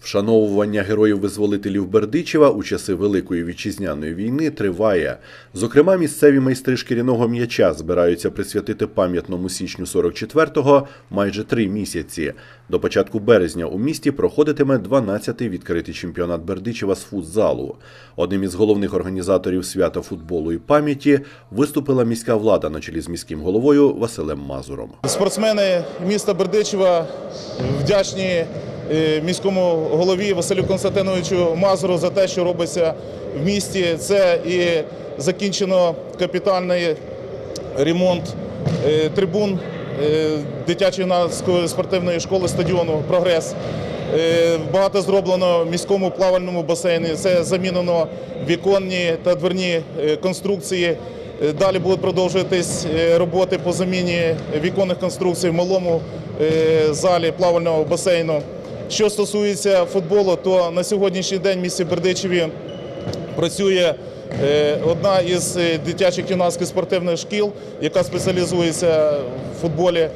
Вшановування героїв-визволителів Бердичева у часи Великої вітчизняної війни триває. Зокрема, місцеві майстри шкіряного м'яча збираються присвятити пам'ятному січню 44-го майже три місяці. До початку березня у місті проходитиме 12-й відкритий чемпіонат Бердичева з футзалу. Одним із головних організаторів свята футболу і пам'яті виступила міська влада на чолі з міським головою Василем Мазуром. Спортсмени міста Бердичева вдячні міському голові Василю Константиновичу Мазуру за те, що робиться в місті. Це і закінчено капітальний ремонт е, трибун е, дитячої спортивної школи стадіону Прогрес. Е, Багато зроблено в міському плавальному басейні. Це замінено віконні та дверні е, конструкції. Е, Далі будуть продовжуватись е, роботи по заміні віконних конструкцій в малому е, залі плавального басейну. Що стосується футболу, то на сьогоднішній день в місті Бердичеві працює е, одна із е, дитячих юнацьких спортивних шкіл, яка спеціалізується в футболі.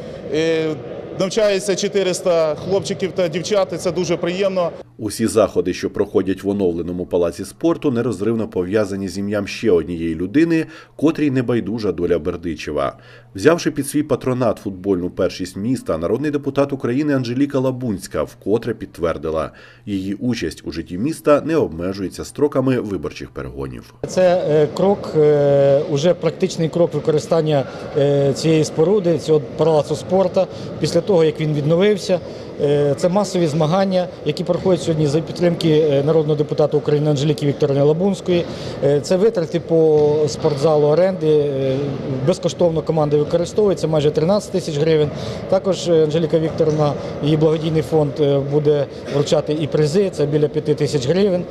Навчається 400 хлопчиків та дівчат, і це дуже приємно. Усі заходи, що проходять в оновленому палаці спорту, нерозривно пов'язані з ім'ям ще однієї людини, котрій небайдужа доля Бердичева. Взявши під свій патронат футбольну першість міста, народний депутат України Анжеліка Лабунська вкотре підтвердила, її участь у житті міста не обмежується строками виборчих перегонів. Це е, крок, е, уже практичний крок використання е, цієї споруди, цього палацу спорту після того, як він відновився. Е, Це масові змагання, які проходять сьогодні за підтримки е, народного депутата України Анжеліки Вікторівни Лабунської. Е, Це витрати по спортзалу оренди. Безкоштовно команда використовує, це майже 13 тисяч гривень. Також Анжеліка Вікторівна, її благодійний фонд буде вручати і призи, це біля 5 тисяч гривень,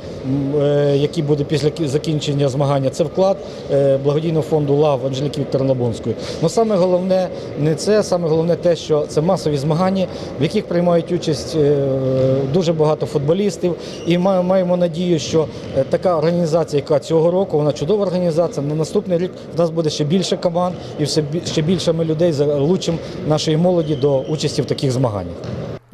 які буде після закінчення змагання. Це вклад благодійного фонду ЛАВ Анжеліки Вікторівни Лабунської. Ну саме головне не це, саме головне те, що це масові змагання, в яких приймають участь е, дуже багато футболістів. І ми маємо надію, що е, така організація, яка цього року, вона чудова організація. На наступний рік в нас буде ще більше команд і все ще більше ми людей залучимо нашої молоді до участі в таких змаганнях.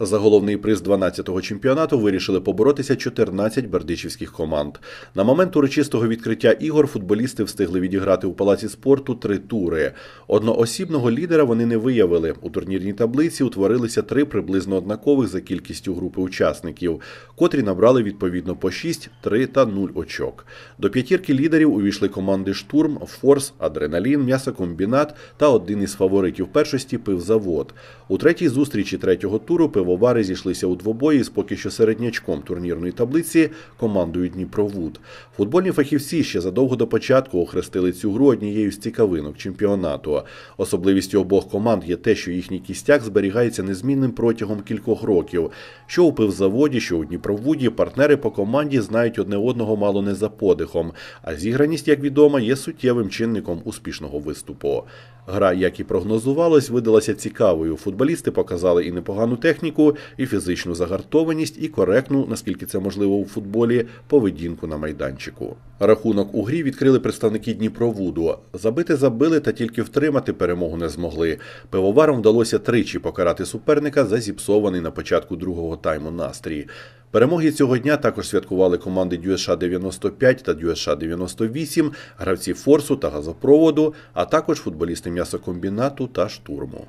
За головний приз 12-го чемпіонату вирішили поборотися 14 бердичівських команд. На момент урочистого відкриття ігор футболісти встигли відіграти у палаці спорту три тури. Одноосібного лідера вони не виявили. У турнірній таблиці утворилися три приблизно однакових за кількістю групи учасників, котрі набрали відповідно по 6, 3 та 0 очок. До п'ятірки лідерів увійшли команди Штурм, Форс, Адреналін, М'ясокомбінат та один із фаворитів першості Пивзавод. У третій зустрічі третього туру пивовари зійшлися у двобої з поки що середнячком турнірної таблиці командою Дніпровуд. Футбольні фахівці ще задовго до початку охрестили цю гру однією з цікавинок чемпіонату. Особливістю обох команд є те, що їхній кістяк зберігається незмінним протягом кількох років. Що у пивзаводі, що у Дніпровуді, партнери по команді знають одне одного мало не за подихом, а зіграність, як відомо, є суттєвим чинником успішного виступу. Гра, як і прогнозувалось, видалася цікавою. Футболісти показали і непогану техніку, і фізичну загартованість, і коректну, наскільки це можливо у футболі, поведінку на майданчику. Рахунок у грі відкрили представники Дніпровуду. Забити забили та тільки втримати перемогу не змогли. Пивоварам вдалося тричі покарати суперника за зіпсований на початку другого тайму настрій. Перемоги цього дня також святкували команди Дюеша 95 та Дюеша 98, гравці Форсу та газопроводу, а також футболісти м'ясокомбінату та штурму.